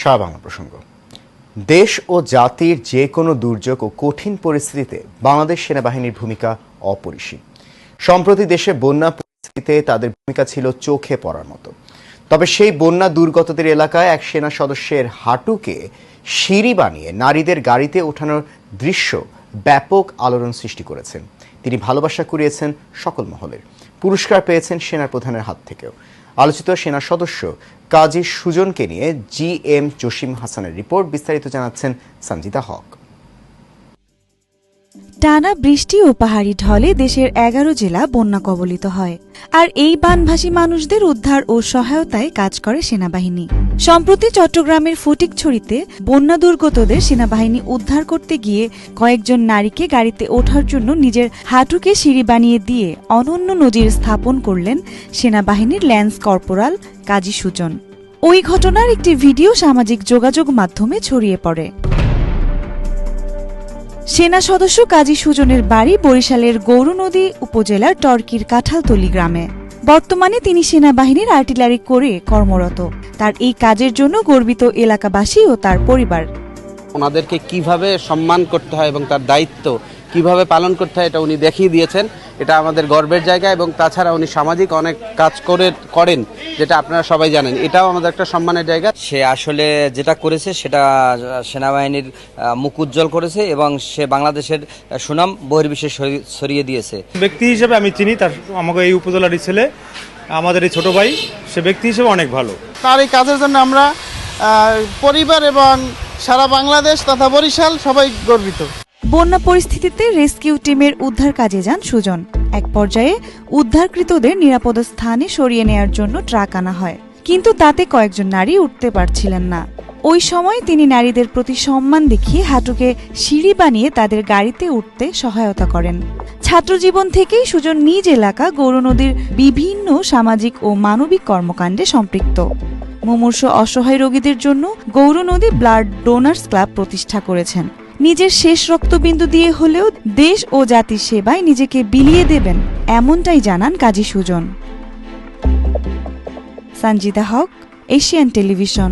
সারা বাংলা প্রসঙ্গ। দেশ ও জাতির যে কোনো দুর্যোগ ও কঠিন পরিস্থিতিতে বাংলাদেশ সেনাবাহিনীর ভূমিকা অপরিসীম। সম্প্রতি দেশে বন্যা পরিস্থিতিতে তাদের ভূমিকা ছিল চোখে পড়ার মতো। তবে সেই বন্যা দুর্গতদের এলাকায় এক সেনা সদস্যের হাঁটুকে সিঁড়ি বানিয়ে নারীদের গাড়িতে ওঠানোর দৃশ্য ব্যাপক আলোড়ন সৃষ্টি করেছেন তিনি ভালোবাসা কুড়িয়েছেন সকল মহলের। পুরস্কার পেয়েছেন সেনা প্রধানের হাত থেকেও। আলোচিত সেনা সদস্য কাজী সুজনকে নিয়ে জি এম জসিম হাসানের রিপোর্ট বিস্তারিত জানাচ্ছেন সঞ্জিতা হক। টানা বৃষ্টি ও পাহাড়ি ঢলে দেশের এগারো জেলা বন্যা কবলিত হয়। আর এই বানভাসী মানুষদের উদ্ধার ও সহায়তায় কাজ করে সেনাবাহিনী। সম্প্রতি চট্টগ্রামের ফটিকছড়িতে বন্যা দুর্গতদের সেনাবাহিনী উদ্ধার করতে গিয়ে কয়েকজন নারীকে গাড়িতে ওঠার জন্য নিজের হাঁটুকে সিঁড়ি বানিয়ে দিয়ে অনন্য নজির স্থাপন করলেন সেনাবাহিনীর ল্যান্স কর্পোরাল কাজী সুজন। ওই ঘটনার একটি ভিডিও সামাজিক যোগাযোগ মাধ্যমে ছড়িয়ে পড়ে। সেনা সদস্য কাজী সুজনের বাড়ি বরিশালের গৌরনদী উপজেলার টর্কির কাঁঠালতলি গ্রামে। বর্তমানে তিনি সেনাবাহিনীর আর্টিলারি করে কর্মরত। তার এই কাজের জন্য গর্বিত এলাকাবাসী ও তার পরিবার। ওনাদেরকে কীভাবে সম্মান করতে হয় এবং তার দায়িত্ব কীভাবে পালন করতে হয় এটা উনি দেখিয়ে দিয়েছেন। এটা আমাদের গর্বের জায়গা এবং তাছাড়া উনি সামাজিক অনেক কাজ করে করেন যেটা আপনারা সবাই জানেন। এটাও আমাদের একটা সম্মানের জায়গা। সে আসলে যেটা করেছে সেটা সেনাবাহিনীর মুখ উজ্জ্বল করেছে এবং সে বাংলাদেশের সুনাম বহির্বিশ্বে ছড়িয়ে দিয়েছে। ব্যক্তি হিসেবে আমি চিনি তার আমাকে এই উপজেলারই ছেলে আমাদের এই ছোট ভাই সে ব্যক্তি হিসেবে অনেক ভালো। তার এই কাজের জন্য আমরা পরিবার এবং সারা বাংলাদেশ তথা বরিশাল সবাই গর্বিত। বন্যা পরিস্থিতিতে রেস্কিউ টিমের উদ্ধার কাজে যান সুজন। এক পর্যায়ে উদ্ধারকৃতদের নিরাপদ স্থানে সরিয়ে নেয়ার জন্য ট্রাক আনা হয়। কিন্তু তাতে কয়েকজন নারী উঠতে পারছিলেন না। ওই সময় তিনি নারীদের প্রতি সম্মান দেখিয়ে হাঁটুকে সিঁড়ি বানিয়ে তাদের গাড়িতে উঠতে সহায়তা করেন। ছাত্রজীবন থেকেই সুজন নিজ এলাকা গৌরনদীর বিভিন্ন সামাজিক ও মানবিক কর্মকাণ্ডে সম্পৃক্ত। মুমূর্ষ অসহায় রোগীদের জন্য গৌরনদী ব্লাড ডোনার্স ক্লাব প্রতিষ্ঠা করেছেন। নিজের শেষ রক্তবিন্দু দিয়ে হলেও দেশ ও জাতির সেবায় নিজেকে বিলিয়ে দেবেন, এমনটাই জানান Kazi Sujan. Sanjita Haque, Asian Television.